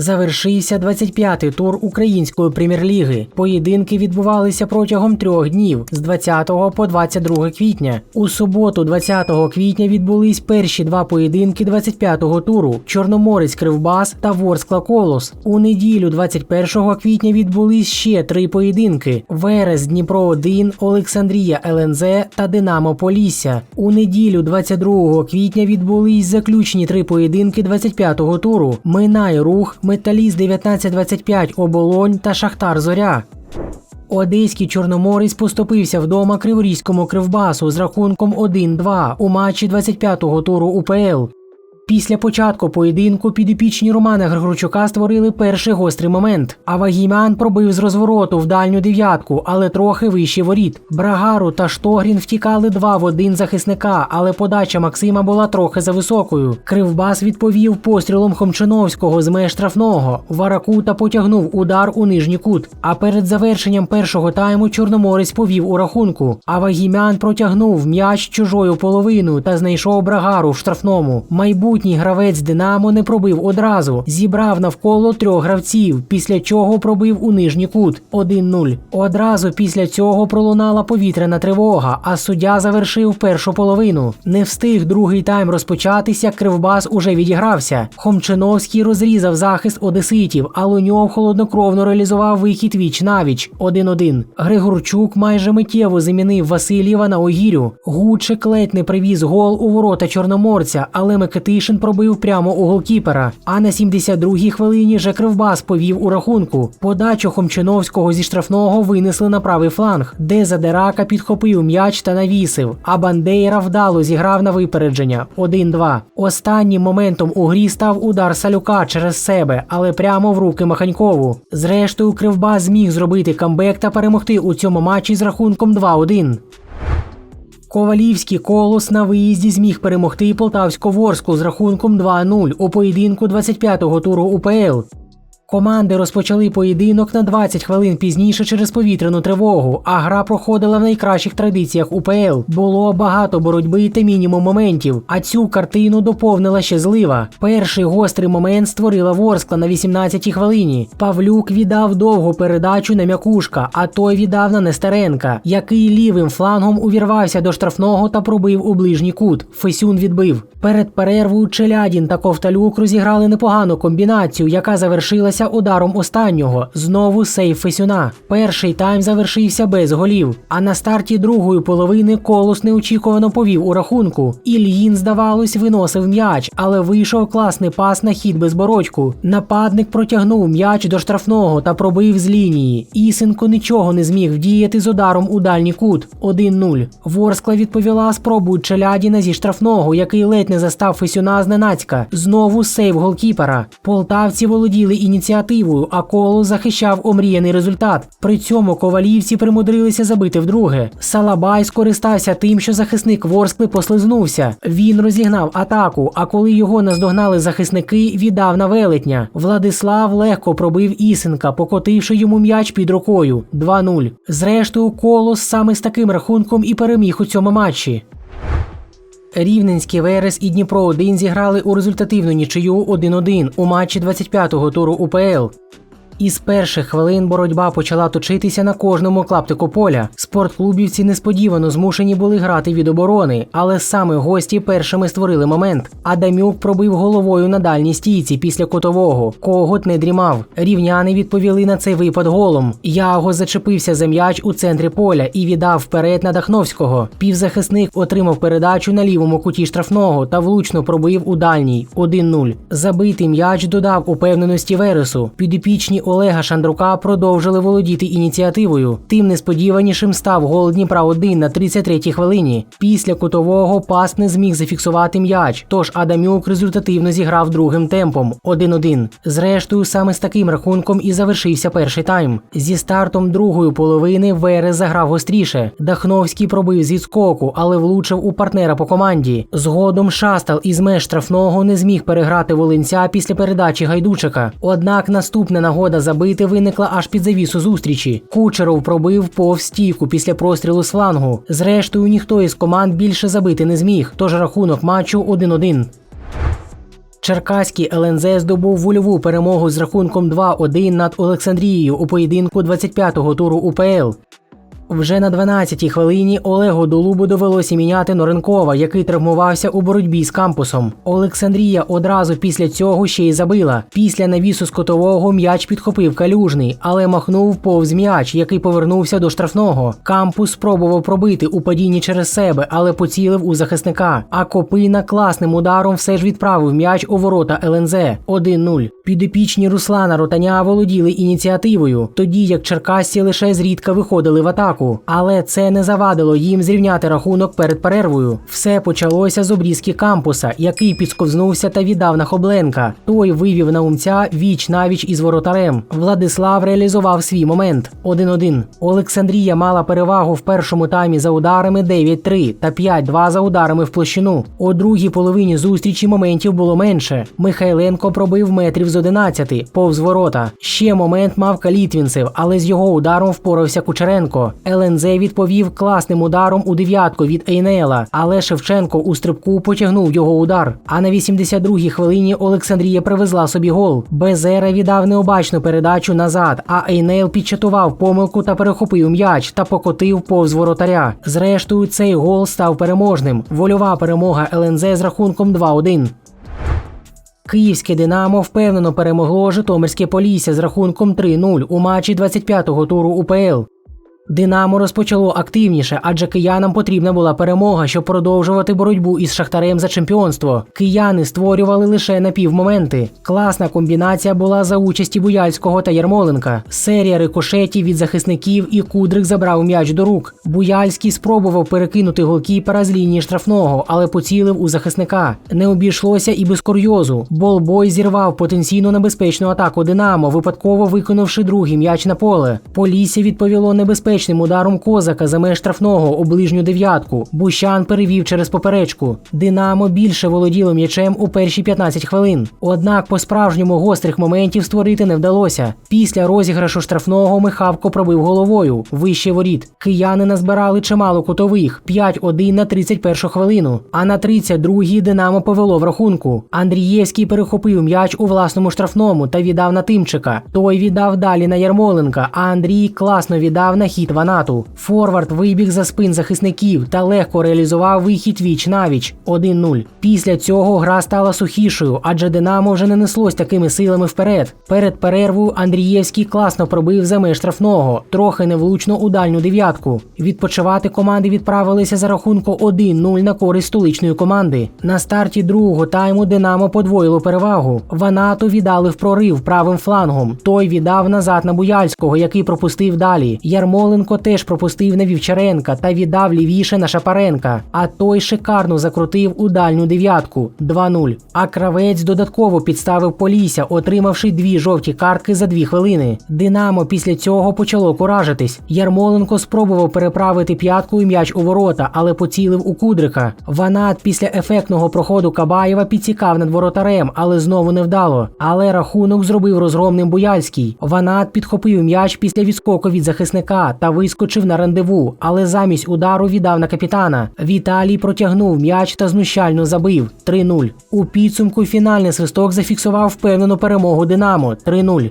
Завершився 25-й тур української прем'єр-ліги. Поєдинки відбувалися протягом трьох днів з 20 по 22 квітня. У суботу, 20 квітня, відбулись перші два поєдинки 25-го туру: Чорноморець Кривбас та Ворскла Колос. У неділю, 21 квітня, відбулись ще три поєдинки: Верес Дніпро 1 Олександрія ЛНЗ та Динамо Полісся. У неділю, 22 квітня, відбулись заключні три поєдинки 25-го туру: Минай рух, Металіст 1925 Оболонь та Шахтар Зоря. Одеський Чорноморець поступився вдома Криворізькому Кривбасу з рахунком 1-2 у матчі 25-го туру УПЛ. Після початку поєдинку підопічні Романа Григорчука створили перший гострий момент. А Вагімян пробив з розвороту в дальню дев'ятку, але трохи вище воріт. Брагару та Штогрін втікали два в один захисника, але подача Максима була трохи за високою. Кривбас відповів пострілом Хомчиновського з меж штрафного. Варакута потягнув удар у нижній кут. А перед завершенням першого тайму Чорноморець повів у рахунку. А Вагімян протягнув м'яч чужою половиною та знайшов Брагару в штрафному. Майбутній гравець Динамо не пробив одразу, зібрав навколо трьох гравців, після чого пробив у нижній кут 1-0. Одразу після цього пролунала повітряна тривога, а суддя завершив першу половину. Не встиг другий тайм розпочатися, Кривбас уже відігрався. Хомчиновський розрізав захист одеситів, а Луньов холоднокровно реалізував вихід віч навіч 1-1. Григорчук майже миттєво замінив Васильєва на Огірю. Гудчик ледь не привіз гол у ворота Чорноморця, але Микитишин пробив прямо у голкіпера. А на 72-й хвилині вже Кривбас повів у рахунку. Подачу Хомчиновського зі штрафного винесли на правий фланг, де Задерака підхопив м'яч та навісив. А Бандейра вдало зіграв на випередження 1-2. Останнім моментом у грі став удар Салюка через себе, але прямо в руки Маханькову. Зрештою, Кривбас зміг зробити камбек та перемогти у цьому матчі з рахунком 2-1. Ковалівський колос на виїзді зміг перемогти Полтавську Ворску з рахунком 2-0 у поєдинку 25-го туру УПЛ. Команди розпочали поєдинок на 20 хвилин пізніше через повітряну тривогу, а гра проходила в найкращих традиціях УПЛ. Було багато боротьби та мінімум моментів. А цю картину доповнила ще злива. Перший гострий момент створила Ворскла на 18-й хвилині. Павлюк віддав довгу передачу на м'якушка, а той віддав на Нестеренка, який лівим флангом увірвався до штрафного та пробив у ближній кут. Фесюн відбив. Перед перервою Челядін та Ковталюк розіграли непогану комбінацію, яка завершилася ударом останнього. Знову сейф Фесюна. Перший тайм завершився без голів. А на старті другої половини колос неочікувано повів у рахунку. Ільїн, здавалось, виносив м'яч, але вийшов класний пас на хід безбородьку. Нападник протягнув м'яч до штрафного та пробив з лінії. Ісенко нічого не зміг вдіяти з ударом у дальній кут 1-0. Ворскла відповіла спробою Челядіна зі штрафного, який ледь не застав Фесюна зненацька. Знову сейв голкіпера. Полтавці володіли ініціативою, а коло захищав омріяний результат. При цьому ковалівці примудрилися забити вдруге. Салабай скористався тим, що захисник Ворскли послизнувся. Він розігнав атаку, а коли його наздогнали захисники, віддав на велетня. Владислав легко пробив Ісенка, покотивши йому м'яч під рукою 2-0. Зрештою, колос саме з таким рахунком і переміг у цьому матчі. Рівненський Верес і Дніпро 1 зіграли у результативну нічию 1-1 у матчі 25-го туру УПЛ. Із перших хвилин боротьба почала точитися на кожному клаптику поля. Спортклубівці несподівано змушені були грати від оборони, але саме гості першими створили момент. Адамюк пробив головою на дальній стійці після котового. Когот не дрімав. Рівняни відповіли на цей випад голом. Яго зачепився за м'яч у центрі поля і віддав вперед на Дахновського. Півзахисник отримав передачу на лівому куті штрафного та влучно пробив у дальній 1-0. Забитий м'яч додав упевненості Вересу. Підопічні Олега Шандрука продовжили володіти ініціативою. Тим несподіванішим став гол Дніпра 1 на 33-й хвилині. Після кутового пас не зміг зафіксувати м'яч, тож Адамюк результативно зіграв другим темпом 1-1. Зрештою, саме з таким рахунком і завершився перший тайм. Зі стартом другої половини Верес заграв гостріше. Дахновський пробив зі скоку, але влучив у партнера по команді. Згодом Шастал із меж штрафного не зміг переграти Волинця після передачі гайдучика. Однак наступна нагода забити виникла аж під завісу зустрічі. Кучеров пробив повз стійку після прострілу з флангу. Зрештою, ніхто із команд більше забити не зміг, тож рахунок матчу 1-1. Черкаський ЛНЗ здобув вольову перемогу з рахунком 2-1 над Олександрією у поєдинку 25-го туру УПЛ. Вже на 12-й хвилині Олегу Долубу довелося міняти Норенкова, який травмувався у боротьбі з кампусом. Олександрія одразу після цього ще й забила. Після навісу з котового м'яч підхопив калюжний, але махнув повз м'яч, який повернувся до штрафного. Кампус спробував пробити у падінні через себе, але поцілив у захисника. А Копина класним ударом все ж відправив м'яч у ворота ЛНЗ 1-0. Підопічні Руслана Ротаня володіли ініціативою, тоді як черкасці лише зрідка виходили в атаку. Але це не завадило їм зрівняти рахунок перед перервою. Все почалося з обрізки кампуса, який підсковзнувся та віддав на Хобленка. Той вивів на віч навіч із воротарем. Владислав реалізував свій момент 1-1. Олександрія мала перевагу в першому таймі за ударами 9-3 та 5-2 за ударами в площину. У другій половині зустрічі моментів було менше. Михайленко пробив метрів з 11 повз ворота. Ще момент мав Калітвінцев, але з його ударом впорався Кучеренко. ЛНЗ відповів класним ударом у дев'ятку від Ейнела, але Шевченко у стрибку потягнув його удар. А на 82-й хвилині Олександрія привезла собі гол. Безера віддав необачну передачу назад, а Ейнел підчатував помилку та перехопив м'яч та покотив повз воротаря. Зрештою, цей гол став переможним. Вольова перемога ЛНЗ з рахунком 2-1. Київське Динамо впевнено перемогло Житомирське Полісся з рахунком 3-0 у матчі 25-го туру УПЛ. Динамо розпочало активніше, адже киянам потрібна була перемога, щоб продовжувати боротьбу із шахтарем за чемпіонство. Кияни створювали лише напівмоменти. Класна комбінація була за участі Буяльського та Ярмоленка. Серія рикошетів від захисників і Кудрик забрав м'яч до рук. Буяльський спробував перекинути голкіпера з лінії штрафного, але поцілив у захисника. Не обійшлося і без курйозу. Болбой зірвав потенційно небезпечну атаку Динамо, випадково виконавши другий м'яч на поле. Полісся відповіло небезпечно небезпечним ударом козака за меж штрафного у ближню дев'ятку. Бущан перевів через поперечку. Динамо більше володіло м'ячем у перші 15 хвилин. Однак по-справжньому гострих моментів створити не вдалося. Після розіграшу штрафного Михавко пробив головою вище воріт. Кияни назбирали чимало кутових 5-1 на 31 хвилину. А на 32-й Динамо повело в рахунку. Андрієвський перехопив м'яч у власному штрафному та віддав на Тимчика. Той віддав далі на Ярмоленка, а Андрій класно віддав на хід Ванату. Форвард вибіг за спин захисників та легко реалізував вихід віч навіч 1-0. Після цього гра стала сухішою, адже Динамо вже не неслось такими силами вперед. Перед перервою Андрієвський класно пробив за меж штрафного, трохи невлучно у дальню дев'ятку. Відпочивати команди відправилися за рахунку 1-0 на користь столичної команди. На старті другого тайму Динамо подвоїло перевагу. Ванату віддали в прорив правим флангом. Той віддав назад на Буяльського, який пропустив далі. Ярмоленко Шевченко теж пропустив на Вівчаренка та віддав лівіше на Шапаренка, а той шикарно закрутив у дальню дев'ятку 2-0. А кравець додатково підставив Полісся, отримавши дві жовті картки за дві хвилини. Динамо після цього почало куражитись. Ярмоленко спробував переправити п'ятку і м'яч у ворота, але поцілив у Кудрика. Ванат після ефектного проходу Кабаєва підсікав над воротарем, але знову не вдало. Але рахунок зробив розгромним Буяльський. Ванат підхопив м'яч після відскоку від захисника та вискочив на рандеву, але замість удару віддав на капітана. Віталій протягнув м'яч та знущально забив 3-0. У підсумку фінальний свисток зафіксував впевнену перемогу Динамо 3-0.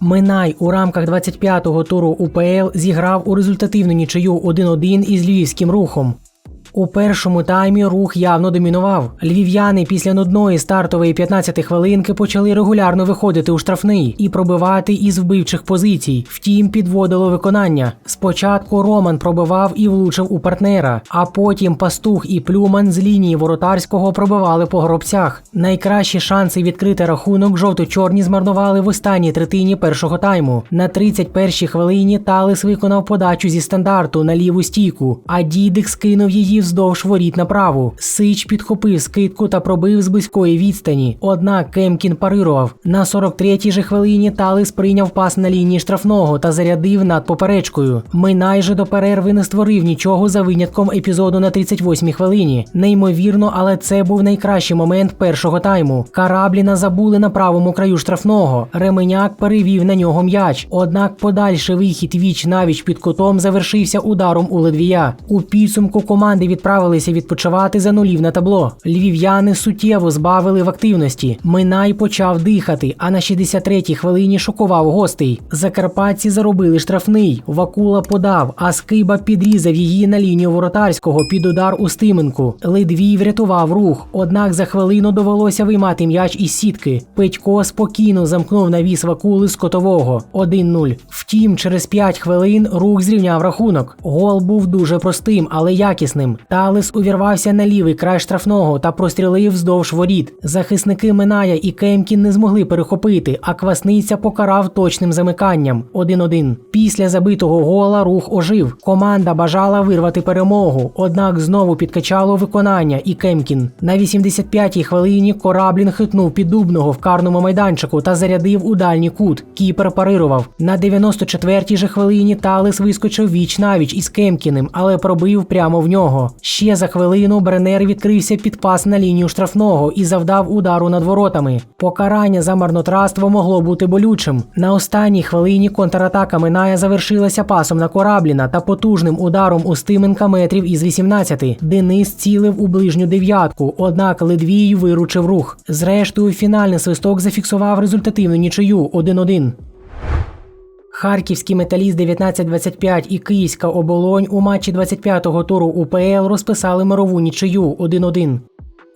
Минай у рамках 25-го туру УПЛ зіграв у результативну нічию 1-1 із львівським рухом. У першому таймі рух явно домінував. Львів'яни після нудної стартової 15 хвилинки почали регулярно виходити у штрафний і пробивати із вбивчих позицій. Втім, підводило виконання. Спочатку Роман пробивав і влучив у партнера, а потім пастух і плюман з лінії воротарського пробивали по гробцях. Найкращі шанси відкрити рахунок жовто-чорні змарнували в останній третині першого тайму. На 31-й хвилині Талис виконав подачу зі стандарту на ліву стійку, а Дідик скинув її перевів вздовж воріт на праву. Сич підхопив скидку та пробив з близької відстані. Однак Кемкін парирував. На 43-й же хвилині Талис прийняв пас на лінії штрафного та зарядив над поперечкою. Минай же до перерви не створив нічого за винятком епізоду на 38-й хвилині. Неймовірно, але це був найкращий момент першого тайму. Карабліна забули на правому краю штрафного. Ременяк перевів на нього м'яч. Однак подальший вихід віч навіч під кутом завершився ударом у Ледвія. У підсумку команди відправилися відпочивати за нулів на табло. Львів'яни суттєво збавили в активності. Минай почав дихати, а на 63-й хвилині шокував гостей. Закарпатці заробили штрафний. Вакула подав, а Скиба підрізав її на лінію воротарського під удар у Стименку. Ледвій врятував рух, однак за хвилину довелося виймати м'яч із сітки. Петько спокійно замкнув навіс Вакули з котового 1-0. Втім, через 5 хвилин рух зрівняв рахунок. Гол був дуже простим, але якісним. Талес увірвався на лівий край штрафного та прострілив вздовж воріт. Захисники Миная і Кемкін не змогли перехопити, а квасниця покарав точним замиканням 1-1. Після забитого гола рух ожив. Команда бажала вирвати перемогу, однак знову підкачало виконання і Кемкін. На 85-й хвилині Кораблін хитнув піддубного в карному майданчику та зарядив у дальній кут. Кіпер парирував. На 94-й же хвилині Талес вискочив віч навіч із Кемкіним, але пробив прямо в нього. Ще за хвилину Бренер відкрився під пас на лінію штрафного і завдав удару над воротами. Покарання за марнотратство могло бути болючим. На останній хвилині контратака Миная завершилася пасом на Корабліна та потужним ударом у Стименка метрів із 18. Денис цілив у ближню дев'ятку, однак Ледвій виручив рух. Зрештою, фінальний свисток зафіксував результативну нічию 1-1. Харківський металіст 1925 і Київська оболонь у матчі 25-го туру УПЛ розписали мирову нічию 1-1.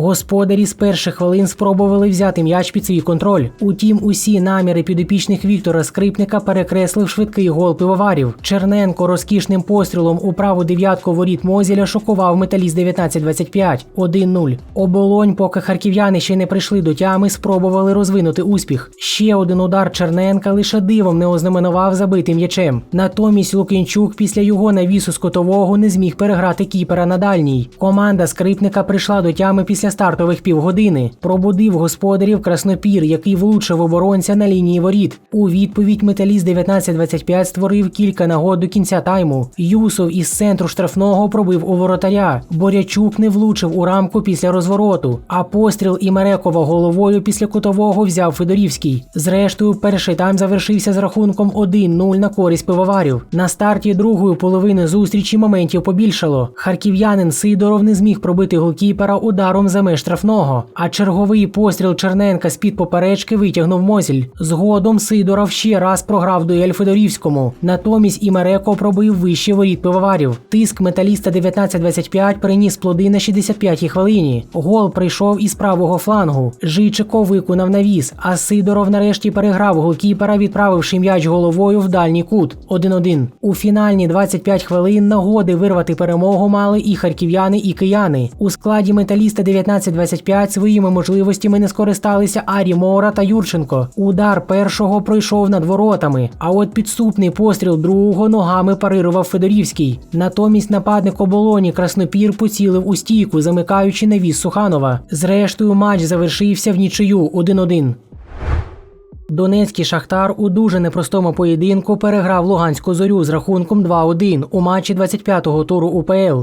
Господарі з перших хвилин спробували взяти м'яч під свій контроль. Утім, усі наміри підопічних Віктора Скрипника перекреслив швидкий гол пивоварів. Черненко розкішним пострілом у праву дев'ятку воріт Мозіля шокував металіст 19-25 1-0. Оболонь, поки харків'яни ще не прийшли до тями, спробували розвинути успіх. Ще один удар Черненка лише дивом не ознаменував забитим м'ячем. Натомість Лукінчук після його навісу з котового не зміг переграти кіпера на дальній. Команда скрипника прийшла до тями після стартових півгодини. Пробудив господарів краснопір, який влучив оборонця на лінії воріт. У відповідь металіст 19-25 створив кілька нагод до кінця тайму. Юсов із центру штрафного пробив у воротаря. Борячук не влучив у рамку після розвороту, а постріл Імерекова головою після кутового взяв Федорівський. Зрештою, перший тайм завершився з рахунком 1-0 на користь пивоварів. На старті другої половини зустрічі моментів побільшало. Харків'янин Сидоров не зміг пробити голкіпера ударом за меж штрафного, а черговий постріл Черненка з-під поперечки витягнув Мозіль. Згодом Сидоров ще раз програв дуель Федорівському. Натомість Імереко пробив вище воріт пивоварів. Тиск металіста 19-25 приніс плоди на 65-й хвилині. Гол прийшов із правого флангу. Жичико виконав навіс, а Сидоров нарешті переграв голкіпера, відправивши м'яч головою в дальній кут 1-1. У фінальні 25 хвилин нагоди вирвати перемогу мали і харків'яни, і кияни. У складі металіста 19-25 своїми можливостями не скористалися Арі Мора та Юрченко. Удар першого пройшов над воротами, а от підступний постріл другого ногами парирував Федорівський. Натомість нападник оболоні Краснопір поцілив у стійку, замикаючи навіс Суханова. Зрештою, матч завершився в нічию 1-1. Донецький шахтар у дуже непростому поєдинку переграв Луганську зорю з рахунком 2-1 у матчі 25-го туру УПЛ.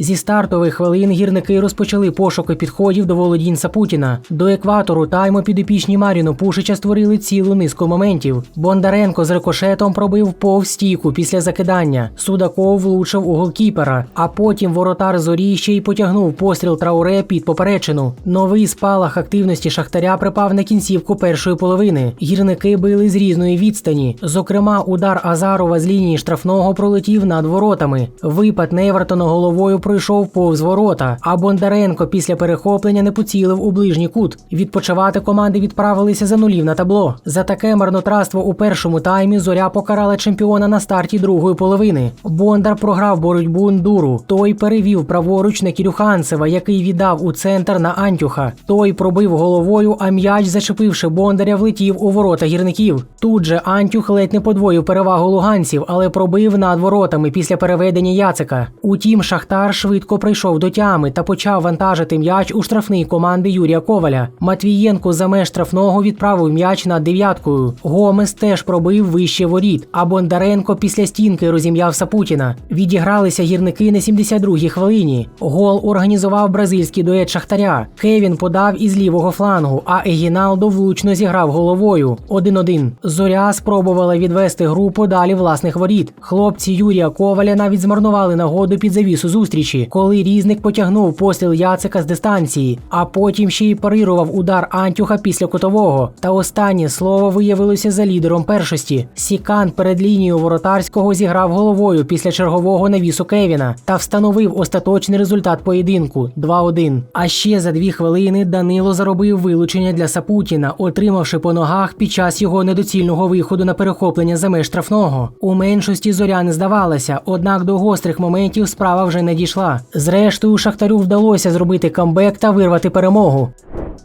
Зі стартових хвилин гірники розпочали пошуки підходів до володінь Сапутіна. До екватору тайму підопічні Маріно Пушича створили цілу низку моментів. Бондаренко з рикошетом пробив повз стійку після закидання. Судаков влучив у голкіпера, а потім воротар зорі ще й потягнув постріл трауре під поперечину. Новий спалах активності шахтаря припав на кінцівку першої половини. Гірники били з різної відстані. Зокрема, удар Азарова з лінії штрафного пролетів над воротами. Випад Невертона головою пройшов повз ворота, а Бондаренко після перехоплення не поцілив у ближній кут. Відпочивати команди відправилися за нулів на табло. За таке марнотратство у першому таймі зоря покарала чемпіона на старті другої половини. Бондар програв боротьбу Ндуру. Той перевів праворуч на Кірюханцева, який віддав у центр на Антюха. Той пробив головою, а м'яч, зачепивши Бондаря, влетів у ворота гірників. Тут же Антюх ледь не подвоїв перевагу луганців, але пробив над воротами після переведення Яцика. Утім, Шахтар швидко прийшов до тями та почав вантажити м'яч у штрафний команди Юрія Коваля. Матвієнко за меж штрафного відправив м'яч над дев'яткою. Гомес теж пробив вище воріт, а Бондаренко після стінки розім'яв Сапутіна. Відігралися гірники на 72-й хвилині. Гол організував бразильський дует Шахтаря. Кевін подав із лівого флангу, а Егіналдо влучно зіграв головою. 1-1. Зоря спробувала відвести гру подалі власних воріт. Хлопці Юрія Коваля навіть змарнували нагоду під завісу зустрічі, коли різник потягнув постріл Яцика з дистанції, а потім ще й парирував удар Антюха після кутового. Та останнє слово виявилося за лідером першості. Сікан перед лінією воротарського зіграв головою після чергового навісу Кевіна та встановив остаточний результат поєдинку 2-1. А ще за дві хвилини Данило заробив вилучення для Сапутіна, отримавши по ногах під час його недоцільного виходу на перехоплення за меж штрафного. У меншості зоря не здавалася, однак до гострих моментів справа вже не дійшла. Зрештою, Шахтарю вдалося зробити камбек та вирвати перемогу.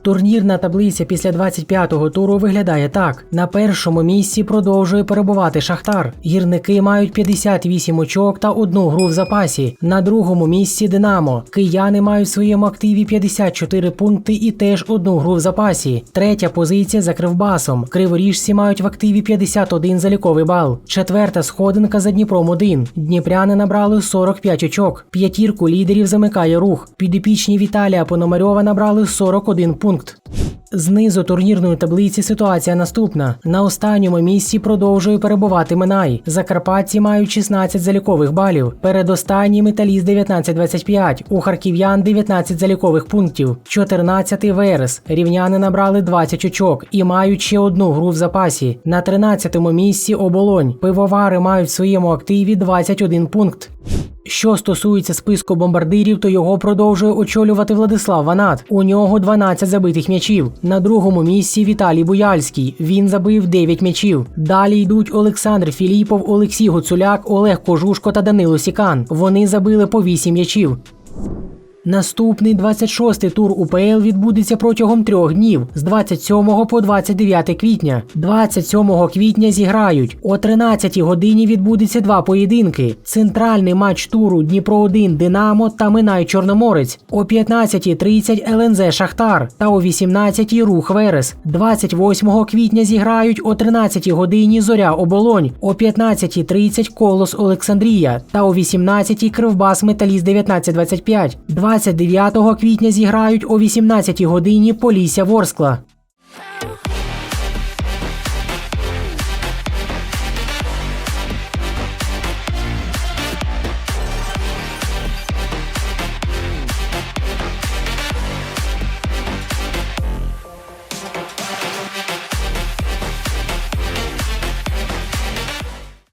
Турнірна таблиця після 25-го туру виглядає так: на першому місці продовжує перебувати Шахтар. Гірники мають 58 очок та одну гру в запасі. На другому місці Динамо. Кияни мають в своєму активі 54 пункти і теж одну гру в запасі. Третя позиція за Кривбасом. Криворіжці мають в активі 51 заліковий бал. Четверта сходинка за Дніпром 1. Дніпряни набрали 45 очок. П'ятірку лідерів замикає рух. Підопічні Віталія Пономарьова набрали 41 пункт. Знизу турнірної таблиці ситуація наступна. На останньому місці продовжує перебувати Минай. Закарпатці мають 16 залікових балів. Передостанній металіст 19-25. У харків'ян 19 залікових пунктів. 14-й Верес. Рівняни набрали 20 очок і мають ще одну гру в запасі. На 13-му місці оболонь. Пивовари мають в своєму активі 21 пункт. Що стосується списку бомбардирів, то його продовжує очолювати Владислав Ванат. У нього 12 забитих м'ячів. На другому місці Віталій Буяльський. Він забив 9 м'ячів. Далі йдуть Олександр Філіпов, Олексій Гуцуляк, Олег Кожушко та Данило Сікан. Вони забили по 8 м'ячів. Наступний 26-й тур УПЛ відбудеться протягом трьох днів з 27 по 29 квітня. 27 квітня зіграють. О 13 годині відбудеться два поєдинки: центральний матч туру Дніпро 1 Динамо та Минай Чорноморець. О 15.30 ЛНЗ Шахтар та о 18 Рух Верес. 28 квітня зіграють о 13 годині Зоря Оболонь, о 15.30 Колос Олександрія та о 18 Кривбас Металіст 1925. 29 квітня зіграють о 18 годині Полісся Ворскла.